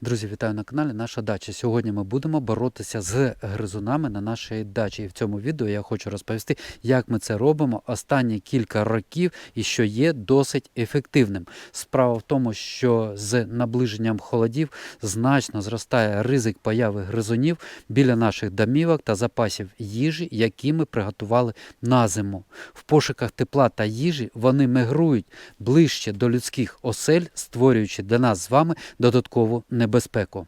Друзі, вітаю на каналі Наша Дача. Сьогодні ми будемо боротися з гризунами на нашій дачі. І в цьому відео я хочу розповісти, як ми це робимо останні кілька років і що є досить ефективним. Справа в тому, що з наближенням холодів значно зростає ризик появи гризунів біля наших домівок та запасів їжі, які ми приготували на зиму. В пошуках тепла та їжі вони мигрують ближче до людських осель, створюючи для нас з вами додаткову небезпеку.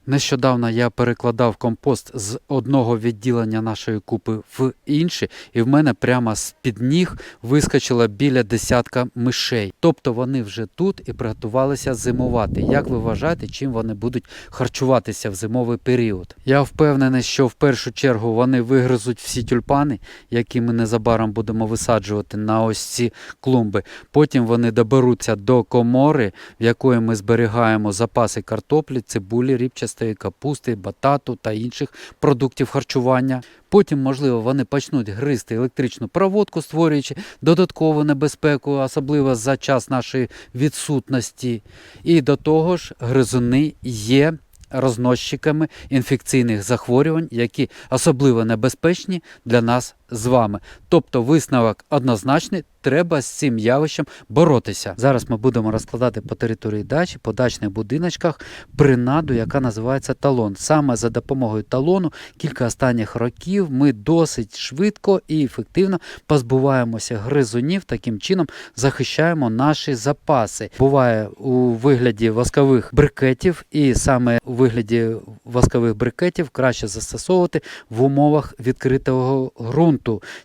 Нещодавно я перекладав компост з одного відділення нашої купи в інше, і в мене прямо з під ніг вискочило біля десятка мишей. Тобто вони вже тут і приготувалися зимувати. Як ви вважаєте, чим вони будуть харчуватися в зимовий період? Я впевнений, що в першу чергу вони вигризуть всі тюльпани, які ми незабаром будемо висаджувати на ось ці клумби. Потім вони доберуться до комори, в якої ми зберігаємо запаси картоплі, цибулі, ріпчастої капусти, батату та інших продуктів харчування. Потім, можливо, вони почнуть гризти електричну проводку, створюючи додаткову небезпеку, особливо за час нашої відсутності. І до того ж, гризуни є розносчиками інфекційних захворювань, які особливо небезпечні для нас з вами. Тобто висновок однозначний, треба з цим явищем боротися. Зараз ми будемо розкладати по території дачі, по дачних будиночках принаду, яка називається талон. Саме за допомогою талону кілька останніх років ми досить швидко і ефективно позбуваємося гризунів, таким чином захищаємо наші запаси. Буває у вигляді воскових брикетів, і саме у вигляді воскових брикетів краще застосовувати в умовах відкритого ґрунту,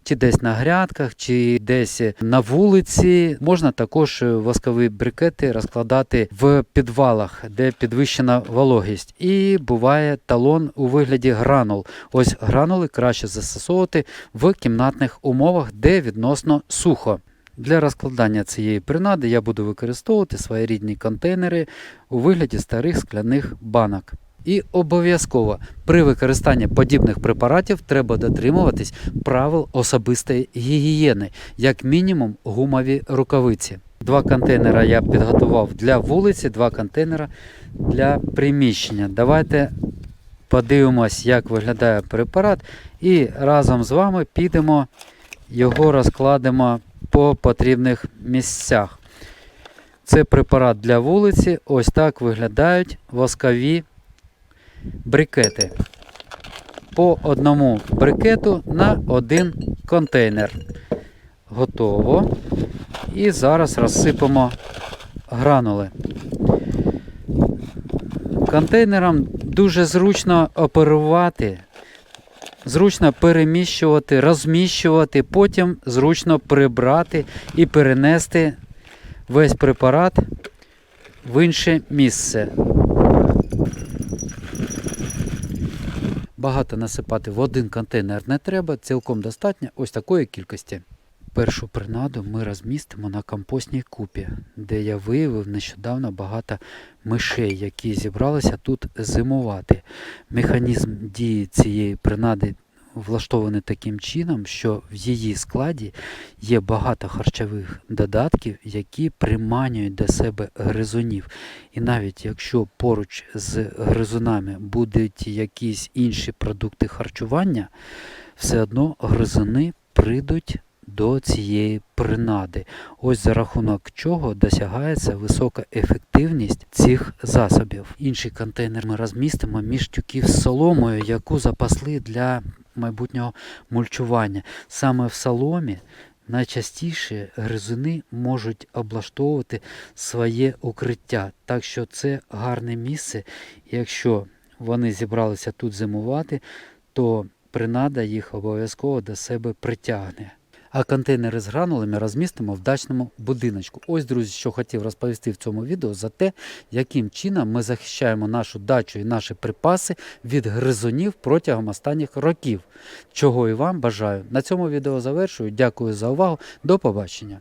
чи десь на грядках, чи десь на вулиці. Можна також воскові брикети розкладати в підвалах, де підвищена вологість. І буває талон у вигляді гранул. Ось гранули краще застосовувати в кімнатних умовах, де відносно сухо. Для розкладання цієї принади я буду використовувати своєрідні контейнери у вигляді старих скляних банок. І обов'язково при використанні подібних препаратів треба дотримуватись правил особистої гігієни, як мінімум гумові рукавиці. Два контейнера я підготував для вулиці, два контейнера для приміщення. Давайте подивимось, як виглядає препарат, і разом з вами підемо його розкладемо по потрібних місцях. Це препарат для вулиці. Ось так виглядають воскові брикети. По одному брикету на один контейнер. Готово. І зараз розсипемо гранули. Контейнером дуже зручно оперувати, зручно переміщувати, розміщувати, потім зручно прибрати і перенести весь препарат в інше місце. Багато насипати в один контейнер не треба, цілком достатньо ось такої кількості. Першу принаду ми розмістимо на компостній купі, де я виявив нещодавно багато мишей, які зібралися тут зимувати. Механізм дії цієї принади влаштований таким чином, що в її складі є багато харчових додатків, які приманюють до себе гризунів. І навіть якщо поруч з гризунами будуть якісь інші продукти харчування, все одно гризуни прийдуть до цієї принади. Ось за рахунок чого досягається висока ефективність цих засобів. Інший контейнер ми розмістимо між тюків з соломою, яку запасли для майбутнього мульчування. Саме в соломі найчастіше гризуни можуть облаштовувати своє укриття. Так що це гарне місце. Якщо вони зібралися тут зимувати, то принада їх обов'язково до себе притягне. А контейнери з гранулами розмістимо в дачному будиночку. Ось, друзі, що хотів розповісти в цьому відео за те, яким чином ми захищаємо нашу дачу і наші припаси від гризунів протягом останніх років. Чого і вам бажаю. На цьому відео завершую. Дякую за увагу. До побачення.